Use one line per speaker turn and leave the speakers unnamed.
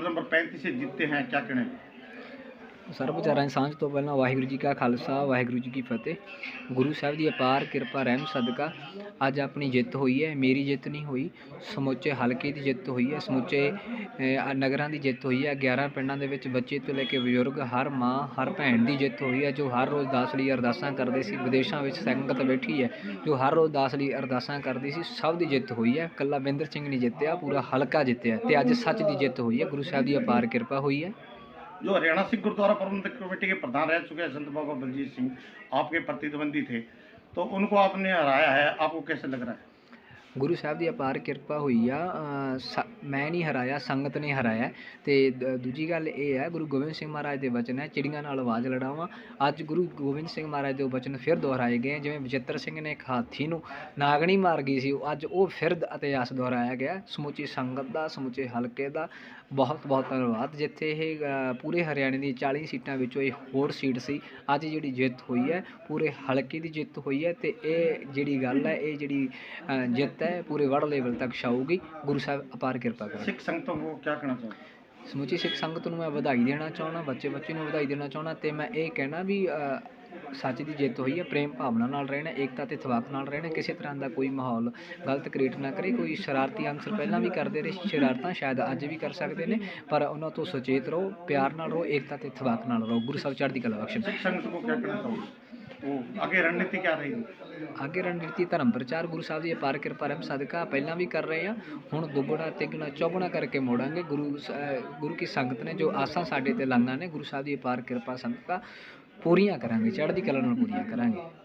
Ward number पैंतीस से जीतते हैं क्या कहना है
ਸਰਬ ਵਿਚਾਰਾਂ ਦੀ ਸਾਂਝ ਤੋਂ ਪਹਿਲਾਂ ਵਾਹਿਗੁਰੂ ਜੀ ਕਾ ਖਾਲਸਾ, ਵਾਹਿਗੁਰੂ ਜੀ ਕੀ ਫਤਿਹ। ਗੁਰੂ ਸਾਹਿਬ ਦੀ ਅਪਾਰ ਕਿਰਪਾ, ਰਹਿਮ ਸਦਕਾ ਅੱਜ ਆਪਣੀ ਜਿੱਤ ਹੋਈ ਹੈ। ਮੇਰੀ ਜਿੱਤ ਨਹੀਂ ਹੋਈ, ਸਮੁੱਚੇ ਹਲਕੇ ਦੀ ਜਿੱਤ ਹੋਈ ਹੈ, ਸਮੁੱਚੇ ਨਗਰਾਂ ਦੀ ਜਿੱਤ ਹੋਈ ਹੈ। 11 ਪਿੰਡਾਂ ਦੇ ਵਿੱਚ ਬੱਚੇ ਤੋਂ ਲੈ ਕੇ ਬਜ਼ੁਰਗ, ਹਰ ਮਾਂ, ਹਰ ਭੈਣ ਦੀ ਜਿੱਤ ਹੋਈ ਹੈ, ਜੋ ਹਰ ਰੋਜ਼ ਦਾਸ ਲਈ ਅਰਦਾਸਾਂ ਕਰਦੇ ਸੀ। ਵਿਦੇਸ਼ਾਂ ਵਿੱਚ ਸੰਗਤ ਬੈਠੀ ਹੈ, ਜੋ ਹਰ ਰੋਜ਼ ਦਾਸ ਲਈ ਅਰਦਾਸਾਂ ਕਰਦੀ ਸੀ। ਸਭ ਦੀ ਜਿੱਤ ਹੋਈ ਹੈ। ਕੱਲਾ ਬਿੰਦਰ ਸਿੰਘ ਨਹੀਂ ਜਿੱਤਿਆ, ਪੂਰਾ ਹਲਕਾ ਜਿੱਤਿਆ ਤੇ ਅੱਜ ਸੱਚ ਦੀ ਜਿੱਤ ਹੋਈ ਹੈ। ਗੁਰੂ ਸਾਹਿਬ ਦੀ ਅਪਾਰ ਕਿਰਪਾ ਹੋਈ ਹੈ।
जो हरियाणा सिख गुरुद्वारा प्रबंधक कमेटी के प्रधान रह चुके हैं संत बाबा बलजीत सिंह आपके प्रतिद्वंदी थे तो उनको आपने हराया है आपको कैसे लग रहा है
ਗੁਰੂ ਸਾਹਿਬ ਦੀ ਅਪਾਰ ਕਿਰਪਾ ਹੋਈ ਆ ਸ- ਮੈਂ ਨਹੀਂ ਹਰਾਇਆ, ਸੰਗਤ ਨੇ ਹਰਾਇਆ। ਤੇ ਦ- ਦੂਜੀ ਗੱਲ ਇਹ ਹੈ ਗੁਰੂ ਗੋਬਿੰਦ ਸਿੰਘ ਮਹਾਰਾਜ ਦੇ ਵਚਨ ਹੈ ਚਿੜੀਆਂ ਨਾਲ ਆਵਾਜ਼ ਲੜਾਵਾਂ। ਅੱਜ ਗੁਰੂ ਗੋਬਿੰਦ ਸਿੰਘ ਮਹਾਰਾਜ ਦੇ ਉਹ ਵਚਨ ਫਿਰ ਦੁਹਰਾਏ ਗਏ ਜਿਵੇਂ ਬਚਿੱਤਰ ਸਿੰਘ ਨੇ ਇੱਕ ਹਾਥੀ ਨੂੰ ਨਾਗਣੀ ਮਾਰ ਗਈ ਸੀ ਅੱਜ ਉਹ ਫਿਰ ਇਤਿਹਾਸ ਦੁਹਰਾਇਆ ਗਿਆ। ਸਮੁੱਚੀ ਸੰਗਤ ਦਾ, ਸਮੁੱਚੇ ਹਲਕੇ ਦਾ ਬਹੁਤ ਬਹੁਤ ਧੰਨਵਾਦ। ਜਿੱਥੇ ਇਹ ਪੂਰੇ ਹਰਿਆਣੇ ਦੀ 40 ਸੀਟਾਂ ਵਿੱਚੋਂ ਇਹ ਹੋਰ ਸੀਟ ਸੀ, ਅੱਜ ਜਿਹੜੀ ਜਿੱਤ ਹੋਈ ਹੈ, ਪੂਰੇ ਹਲਕੇ ਦੀ ਜਿੱਤ ਹੋਈ ਹੈ। ਤੇ ਇਹ ਜਿਹੜੀ ਗੱਲ ਹੈ, ਇਹ ਜਿਹੜੀ ਜਿੱਤ ਜਿੱਤ ਹੈ ਪੂਰੇ ਵਰਲਡ ਲੈਵਲ ਤੱਕ ਛਾਊਗੀ ਗੁਰੂ ਸਾਹਿਬ ਅਪਾਰ ਕਿਰਪਾ ਕਰਨ
सिख संगतों को क्या कहना चाहोगे
ਸਮੁੱਚੀ ਸਿੱਖ ਸੰਗਤ ਨੂੰ ਮੈਂ ਵਧਾਈ ਦੇਣਾ ਚਾਹੁੰਦਾ ਬੱਚੇ ਬੱਚੇ ਨੂੰ ਵਧਾਈ ਦੇਣਾ ਚਾਹੁੰਦਾ ਤੇ ਮੈਂ ਇਹ ਕਹਿਣਾ ਵੀ ਅ, ਸੱਚ ਦੀ ਜਿੱਤ ਹੋਈ ਹੈ ਪ੍ਰੇਮ ਭਾਵਨਾ ਨਾਲ ਰਹਿਣਾ ਏਕਤਾ ਤੇ ਇਤਫਾਕ ਨਾਲ ਰਹਿਣਾ ਕਿਸੇ ਤਰ੍ਹਾਂ ਦਾ ਕੋਈ ਮਾਹੌਲ ਗਲਤ ਕ੍ਰੀਏਟ ਨਾ ਕਰੇ ਕੋਈ ਸ਼ਰਾਰਤੀ ਅੰਸਰ ਪਹਿਲਾਂ ਵੀ ਕਰਦੇ ਰਹੇ ਸ਼ਰਾਰਤਾਂ ਸ਼ਾਇਦ ਅੱਜ ਵੀ ਕਰ ਸਕਦੇ ਨੇ ਪਰ ਉਹਨਾਂ ਤੋਂ ਸੁਚੇਤ ਰਹੋ ਪਿਆਰ ਨਾਲ ਰਹੋ ਏਕਤਾ ਤੇ ਇਤਫਾਕ ਨਾਲ ਰਹੋ ਗੁਰੂ ਸਾਹਿਬ ਚੜ੍ਹਦੀ ਕਲਾ ਬਖਸ਼ਣ
सिख संगत को क्या कहना चाहोगे ਅੱਗੇ ਰਣਨੀਤੀ ਕੀ ਰਹੀ?
ਅੱਗੇ ਰਣਨੀਤੀ ਧਰਮ ਪ੍ਰਚਾਰ, ਗੁਰੂ ਸਾਹਿਬ ਦੀ ਅਪਾਰ ਕਿਰਪਾ, ਰਹਿਮ ਸਦਕਾ ਪਹਿਲਾਂ ਵੀ ਕਰ ਰਹੇ ਆ। ਹੁਣ ਦੁੱਗਣਾ, ਤਿੰਗਣਾ, ਚੌਗਣਾ ਕਰਕੇ ਮੋੜਾਂਗੇ। ਗੁਰੂ ਗੁਰੂ ਕੀ ਸੰਗਤ ਨੇ ਜੋ ਆਸਾਂ ਸਾਡੇ ਤੇ ਲਾਈਆਂ ਨੇ, ਗੁਰੂ ਸਾਹਿਬ ਦੀ ਅਪਾਰ ਕਿਰਪਾ ਸੰਗਤ ਪੂਰੀਆਂ ਕਰਾਂਗੇ, ਚੜ੍ਹਦੀ ਕਲਾ ਨਾਲ ਪੂਰੀਆਂ ਕਰਾਂਗੇ।